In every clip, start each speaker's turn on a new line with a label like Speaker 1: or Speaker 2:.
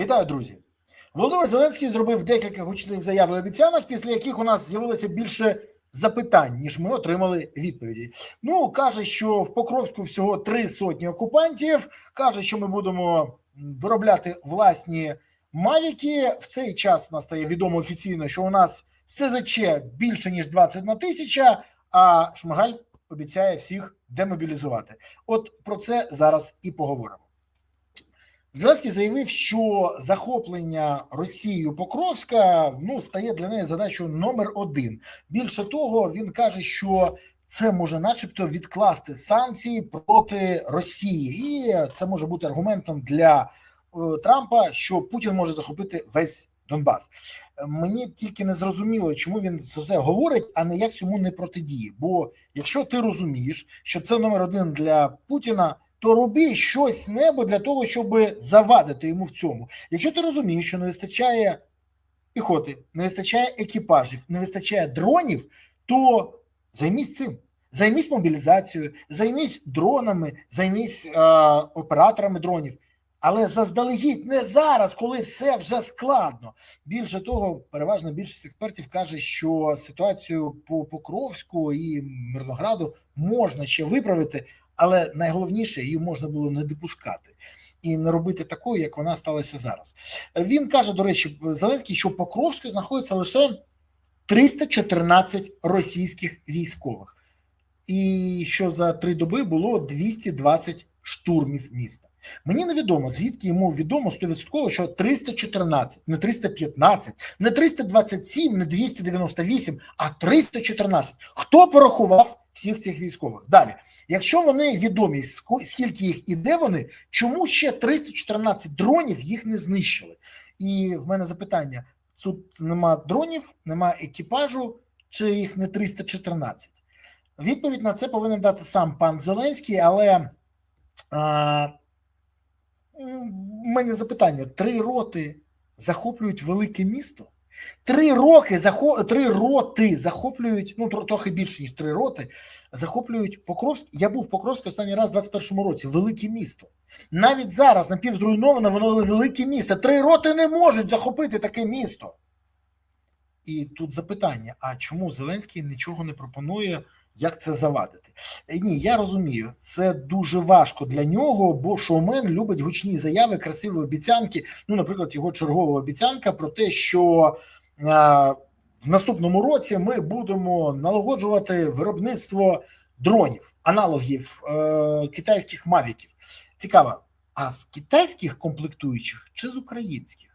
Speaker 1: Вітаю, друзі! Володимир Зеленський зробив декілька гучних заяв і обіцянок, після яких у нас з'явилося більше запитань, ніж ми отримали відповіді. Ну каже, що в Покровську всього три сотні окупантів. каже, що ми будемо виробляти власні мавіки. В цей час у нас стає відомо офіційно, що у нас СЗЧ більше ніж 21 тисяча. А Шмигаль обіцяє всіх демобілізувати. От про це зараз і поговоримо. Зеленський заявив, що захоплення Росією Покровська ну стає для неї задачою номер один. Більше того, він каже, що це може, начебто, відкласти санкції проти Росії, і це може бути аргументом для е, Трампа, що Путін може захопити весь Донбас. Мені тільки не зрозуміло, чому він це все говорить, а не як цьому не протидіє. Бо якщо ти розумієш, що це номер один для Путіна то роби щось небо для того, щоб завадити йому в цьому. Якщо ти розумієш, що не вистачає піхоти, не вистачає екіпажів, не вистачає дронів, то займись цим. Займись мобілізацією, займись дронами, займись е, операторами дронів. Але заздалегідь не зараз, коли все вже складно. Більше того, переважно більшість експертів каже, що ситуацію по Покровську і Мирнограду можна ще виправити, але найголовніше її можна було не допускати і не робити такою, як вона сталася зараз. Він каже, до речі, Зеленський, що Покровську знаходиться лише 314 російських військових, і що за три доби було 220 штурмів міста. Мені невідомо, звідки йому відомо 100%, що 314, не 315, не 327, не 298, а 314. Хто порахував всіх цих військових? Далі, якщо вони відомі, скільки їх і де вони, чому ще 314 дронів їх не знищили? І в мене запитання: тут нема дронів, нема екіпажу, чи їх не 314? Відповідь на це повинен дати сам пан Зеленський, але. У мене запитання: три роти захоплюють велике місто. Три роки захо... три роти захоплюють, ну трохи більше ніж три роти, захоплюють Покровськ. Я був в Покровську останній раз у 21-му році. Велике місто. Навіть зараз напівзруйноване, воно велике місто. Три роти не можуть захопити таке місто. І тут запитання: а чому Зеленський нічого не пропонує? Як це завадити? Ні, я розумію, це дуже важко для нього, бо шоумен любить гучні заяви, красиві обіцянки. Ну, наприклад, його чергова обіцянка про те, що а, в наступному році ми будемо налагоджувати виробництво дронів, аналогів е, китайських мавіків. Цікаво, а з китайських комплектуючих чи з українських?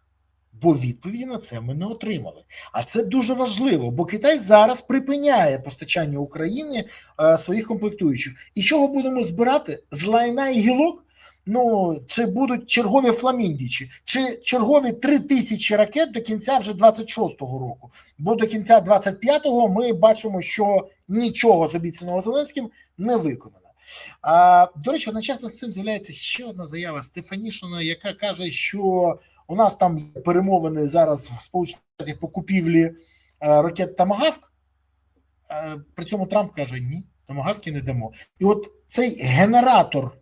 Speaker 1: Бо відповіді на це ми не отримали. А це дуже важливо, бо Китай зараз припиняє постачання України е, своїх комплектуючих. І чого будемо збирати? З лайна і гілок? Ну чи будуть чергові фламіндічі, чи чергові три тисячі ракет до кінця вже 26-го року? Бо до кінця 25-го ми бачимо, що нічого з обіцяного Зеленським не виконано. А, До речі, одночасно з цим з'являється ще одна заява Стефанішина, яка каже, що. У нас там перемовини зараз в Сполучених Штатах по купівлі е, ракет Тамагавк. Е, при цьому Трамп каже: ні, Тамагавки не дамо. І от цей генератор,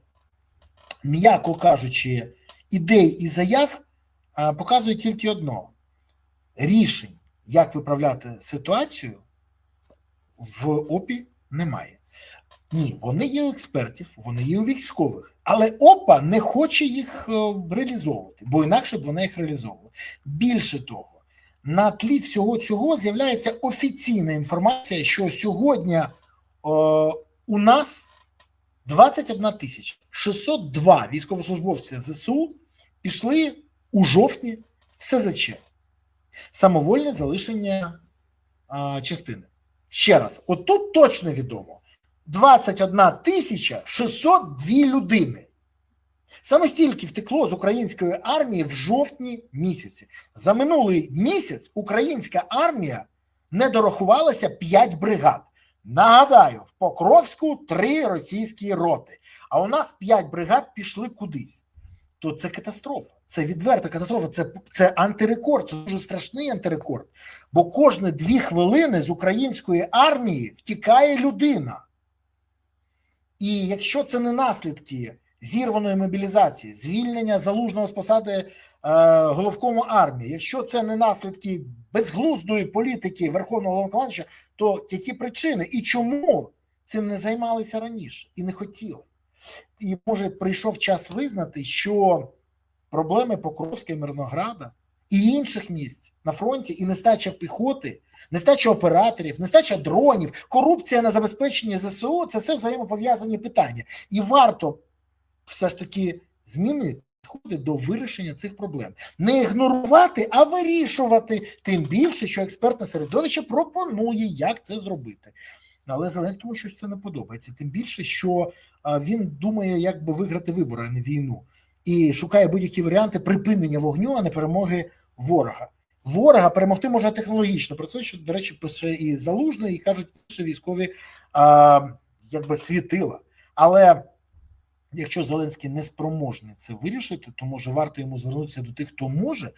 Speaker 1: м'яко кажучи, ідей і заяв е, показує тільки одно: рішень, як виправляти ситуацію, в ОПІ немає. Ні, вони є у експертів, вони є у військових, але ОПА не хоче їх е, реалізовувати, бо інакше б вони їх реалізовували. Більше того, на тлі всього цього з'являється офіційна інформація, що сьогодні е, у нас 21 тисяча 602 військовослужбовця ЗСУ пішли у жовтні СЗЧ. Самовольне залишення а, частини. Ще раз, от тут точно відомо. 21 тисяча 602 людини. Саме стільки втекло з української армії в жовтні місяці. За минулий місяць українська армія не дорахувалася 5 бригад. Нагадаю, в Покровську три російські роти, а у нас 5 бригад пішли кудись. То це катастрофа, це відверта катастрофа, це це антирекорд, це дуже страшний антирекорд. Бо кожні дві хвилини з української армії втікає людина. І якщо це не наслідки зірваної мобілізації, звільнення залужного з посади е, головкому армії. Якщо це не наслідки безглуздої політики Верховного Головнокомандуюча, то які причини і чому цим не займалися раніше і не хотіли? І може прийшов час визнати, що проблеми Покровська і Мирнограда і інших місць на фронті, і нестача піхоти, нестача операторів, нестача дронів, корупція на забезпеченні ЗСУ це все взаємопов'язані питання. І варто все ж таки змінити підходи до вирішення цих проблем. Не ігнорувати, а вирішувати. Тим більше, що експертне середовище пропонує, як це зробити. Але Зеленському щось це не подобається. Тим більше, що він думає, як би виграти вибори, а не війну, і шукає будь-які варіанти припинення вогню, а не перемоги ворога. Ворога перемогти можна технологічно. Про це що, до речі, пише і залужний, і кажуть, що військові а, якби світила. Але якщо Зеленський не спроможний це вирішити, то може варто йому звернутися до тих, хто може.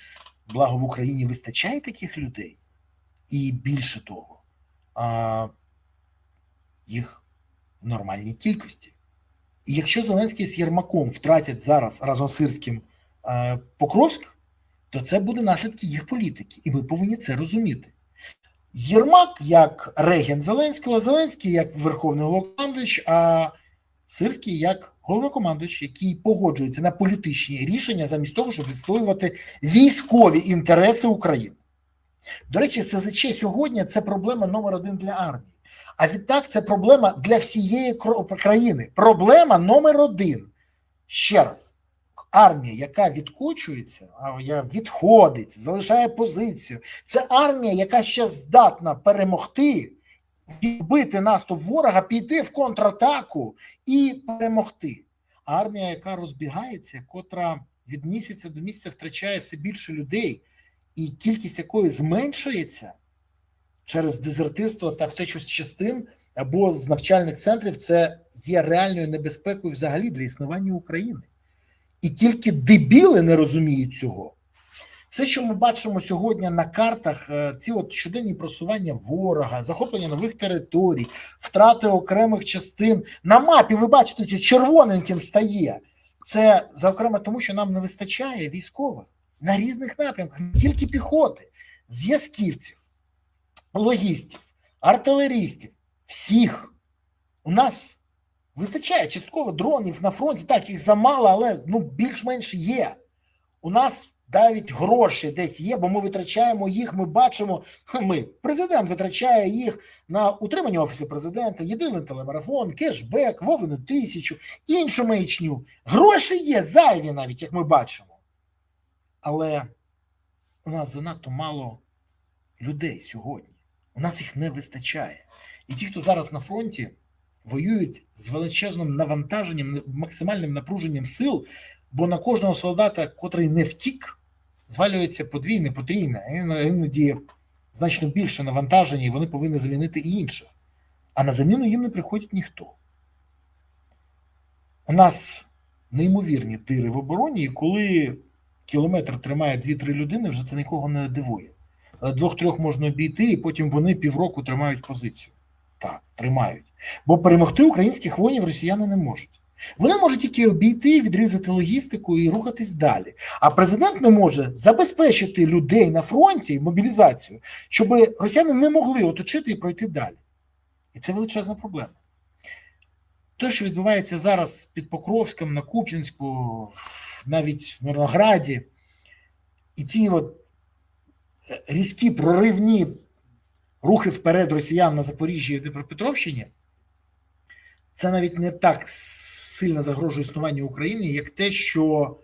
Speaker 1: Благо в Україні вистачає таких людей, і більше того, а, їх в нормальній кількості. І якщо Зеленський з Єрмаком втратять зараз разом з Сирським е, Покровськ, то це буде наслідки їх політики, і ми повинні це розуміти. Єрмак як регент Зеленського, Зеленський як Верховний головнокомандуючий, а Сирський як головнокомандуючий, який погоджується на політичні рішення замість того, щоб відстоювати військові інтереси України. До речі, СЗЧ сьогодні це проблема номер один для армії. А відтак це проблема для всієї країни. Проблема номер один. Ще раз, армія, яка відкочується, відходить, залишає позицію. Це армія, яка ще здатна перемогти, відбити наступ ворога, піти в контратаку і перемогти. Армія, яка розбігається, котра від місяця до місяця втрачає все більше людей, і кількість якої зменшується через дезертирство та втечу з частин або з навчальних центрів, це є реальною небезпекою взагалі для існування України. І тільки дебіли не розуміють цього. Все, що ми бачимо сьогодні на картах, ці от щоденні просування ворога, захоплення нових територій, втрати окремих частин на мапі, ви бачите, що червоненьким стає. Це зокрема тому, що нам не вистачає військових на різних напрямках, не тільки піхоти, зв'язківців, логістів, артилерістів, всіх. У нас вистачає частково дронів на фронті. Так, їх замало, але ну більш-менш є. У нас навіть гроші десь є, бо ми витрачаємо їх. Ми бачимо, ми президент витрачає їх на утримання офісу президента, єдиний телемарафон, кешбек, вовину тисячу, іншу маячню. Гроші є зайві, навіть як ми бачимо. Але у нас занадто мало людей сьогодні. У нас їх не вистачає. І ті, хто зараз на фронті воюють з величезним навантаженням, максимальним напруженням сил, бо на кожного солдата, котрий не втік, звалюється подвійне, потрійне, іноді значно більше навантаження, і вони повинні замінити і інших. А на заміну їм не приходить ніхто. У нас неймовірні тири в обороні, і коли кілометр тримає 2-3 людини, вже це нікого не дивує. Двох-трьох можна обійти, і потім вони півроку тримають позицію. Так, тримають. Бо перемогти українських воїнів росіяни не можуть. Вони можуть тільки обійти, відрізати логістику і рухатись далі. А президент не може забезпечити людей на фронті мобілізацію, щоб росіяни не могли оточити і пройти далі. І це величезна проблема. Те, що відбувається зараз під Покровськом, на Куп'янську, навіть в Мирнограді, і ці от різкі проривні рухи вперед росіян на Запоріжжі і Дніпропетровщині, це навіть не так сильно загрожує існуванню України, як те, що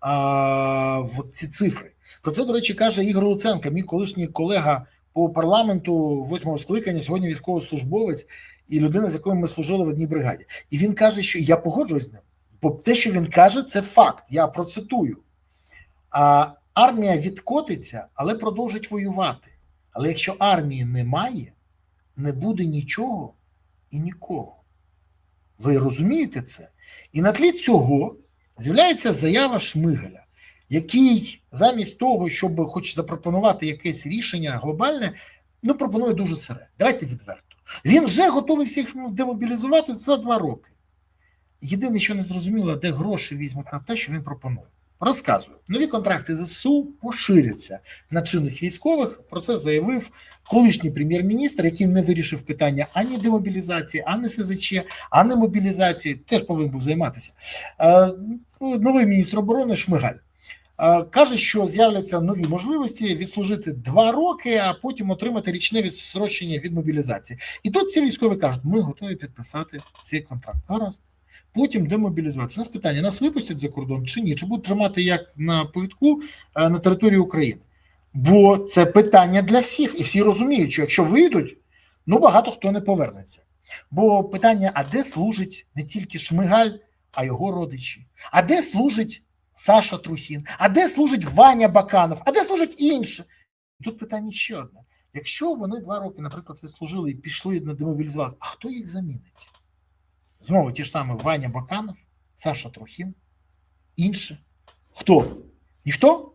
Speaker 1: а, в ці цифри. Про це, до речі, каже Ігор Луценко, мій колишній колега по парламенту восьмого скликання, сьогодні військовослужбовець і людина, з якою ми служили в одній бригаді. І він каже, що я погоджуюсь з ним. Бо те, що він каже, це факт. Я процитую. А армія відкотиться, але продовжить воювати. Але якщо армії немає, не буде нічого і нікого. Ви розумієте це? І на тлі цього з'являється заява Шмигаля, який замість того, щоб хоч запропонувати якесь рішення глобальне, ну пропонує дуже сире. Давайте відверто. Він вже готовий всіх демобілізувати за два роки. Єдине, що не зрозуміло, де гроші візьмуть на те, що він пропонує. Розказую, нові контракти ЗСУ поширяться на чинних військових. Про це заявив колишній прем'єр-міністр, який не вирішив питання ані демобілізації, ані СЗЧ, ані мобілізації. Теж повинен був займатися. Е, Новий міністр оборони Шмигаль. Е, Каже, що з'являться нові можливості відслужити два роки, а потім отримати річне відсрочення від мобілізації. І тут ці військові кажуть: ми готові підписати цей контракт. Гаразд. Потім демобілізуватися. Нас питання: нас випустять за кордон чи ні? Чи будуть тримати як на повідку е, на території України? Бо це питання для всіх, і всі розуміють, що якщо вийдуть, ну багато хто не повернеться. Бо питання: а де служить не тільки Шмигаль, а його родичі? А де служить Саша Трухін? А де служить Ваня Баканов? А де служить інші? Тут питання ще одне: якщо вони два роки, наприклад, відслужили і пішли на демобілізуватися, а хто їх замінить? Знову ті ж самі Ваня Баканов, Саша Трухін, інші. Хто? Ніхто?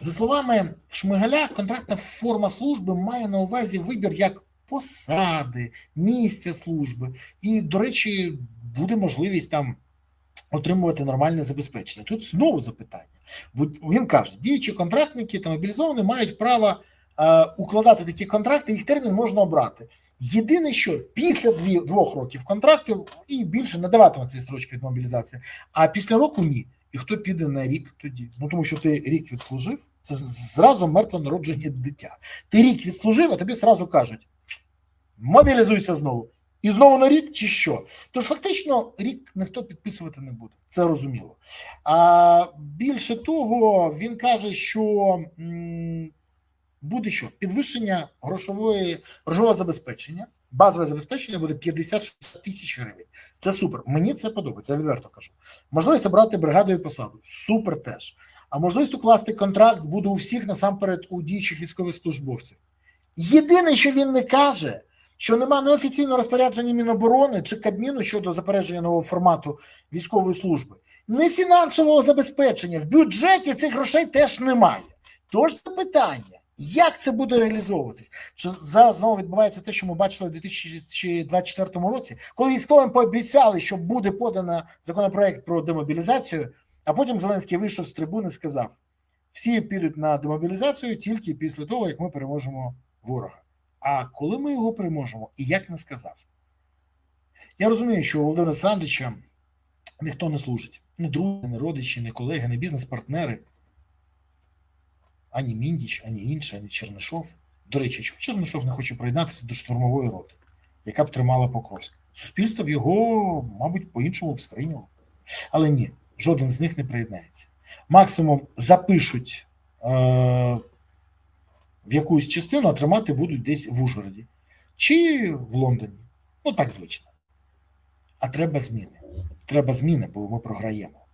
Speaker 1: За словами Шмигаля, контрактна форма служби має на увазі вибір як посади, місця служби. І, до речі, буде можливість там отримувати нормальне забезпечення. Тут знову запитання. Бо він каже, діючі контрактники та мобілізовані мають право укладати такі контракти, їх термін можна обрати. Єдине, що після дві, двох років контрактів і більше не даватиме ці строчки від мобілізації, а після року ні. І хто піде на рік тоді? Ну тому що ти рік відслужив, це зразу мертве народження дитя. Ти рік відслужив, а тобі зразу кажуть: мобілізуйся знову. І знову на рік чи що? Тож фактично рік ніхто підписувати не буде, це розуміло. А більше того, він каже, що буде що? Підвищення грошової грошового забезпечення, базове забезпечення буде 50 тисяч гривень. Це супер. Мені це подобається, я відверто кажу. Можливість обрати бригаду і посаду. Супер теж. А можливість укласти контракт буде у всіх насамперед у діючих військових службовців. Єдине, що він не каже, що немає неофіційного розпорядження Міноборони чи Кабміну щодо запередження нового формату військової служби, не фінансового забезпечення в бюджеті цих грошей теж немає. Тож запитання. Як це буде реалізовуватись? Чи зараз знову відбувається те, що ми бачили у 2024 році, коли військовим пообіцяли, що буде подано законопроект про демобілізацію, а потім Зеленський вийшов з трибуни і сказав: всі підуть на демобілізацію тільки після того, як ми переможемо ворога. А коли ми його переможемо і як не сказав? Я розумію, що у Володимира Олександровича ніхто не служить. Ні друзі, ні родичі, ні колеги, ні бізнес-партнери ані Міндіч, ані інші, ані Чернишов. До речі, чому Чернишов не хоче приєднатися до штурмової роти, яка б тримала Покровськ? Суспільство б його, мабуть, по-іншому б сприйняло. Але ні, жоден з них не приєднається. Максимум запишуть е- в якусь частину, а тримати будуть десь в Ужгороді чи в Лондоні. Ну, так звично. А треба зміни. Треба зміни, бо ми програємо.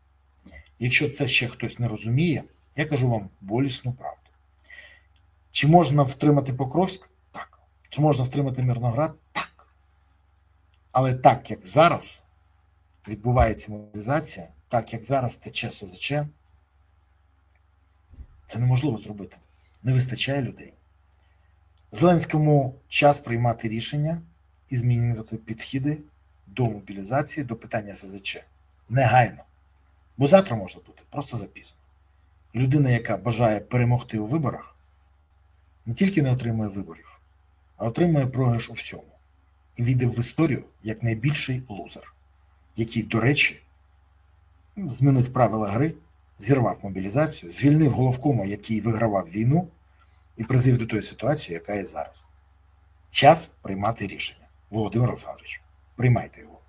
Speaker 1: Якщо це ще хтось не розуміє, я кажу вам болісну правду. Чи можна втримати Покровськ? Так. Чи можна втримати Мирноград? Так. Але так, як зараз відбувається мобілізація, так як зараз тече СЗЧ, це неможливо зробити. Не вистачає людей. Зеленському час приймати рішення і змінювати підходи до мобілізації, до питання СЗЧ. Негайно. Бо завтра може бути просто запізно. Людина, яка бажає перемогти у виборах, не тільки не отримує виборів, а отримує програш у всьому. І війде в історію як найбільший лузер, який, до речі, змінив правила гри, зірвав мобілізацію, звільнив головкома, який вигравав війну, і призвів до тої ситуації, яка є зараз. Час приймати рішення. Володимир Олександрович, приймайте його.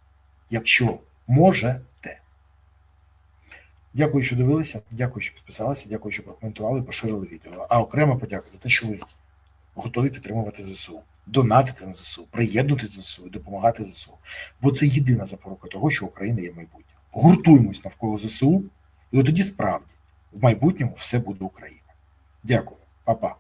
Speaker 1: Якщо можете. Дякую, що дивилися, дякую, що підписалися, дякую, що прокоментували, поширили відео. А окремо подяка за те, що ви готові підтримувати ЗСУ, донатити на ЗСУ, приєднути ЗСУ, допомагати ЗСУ. Бо це єдина запорука того, що Україна є майбутнє. Гуртуємось навколо ЗСУ, і от тоді справді в майбутньому все буде Україна. Дякую, Па-па.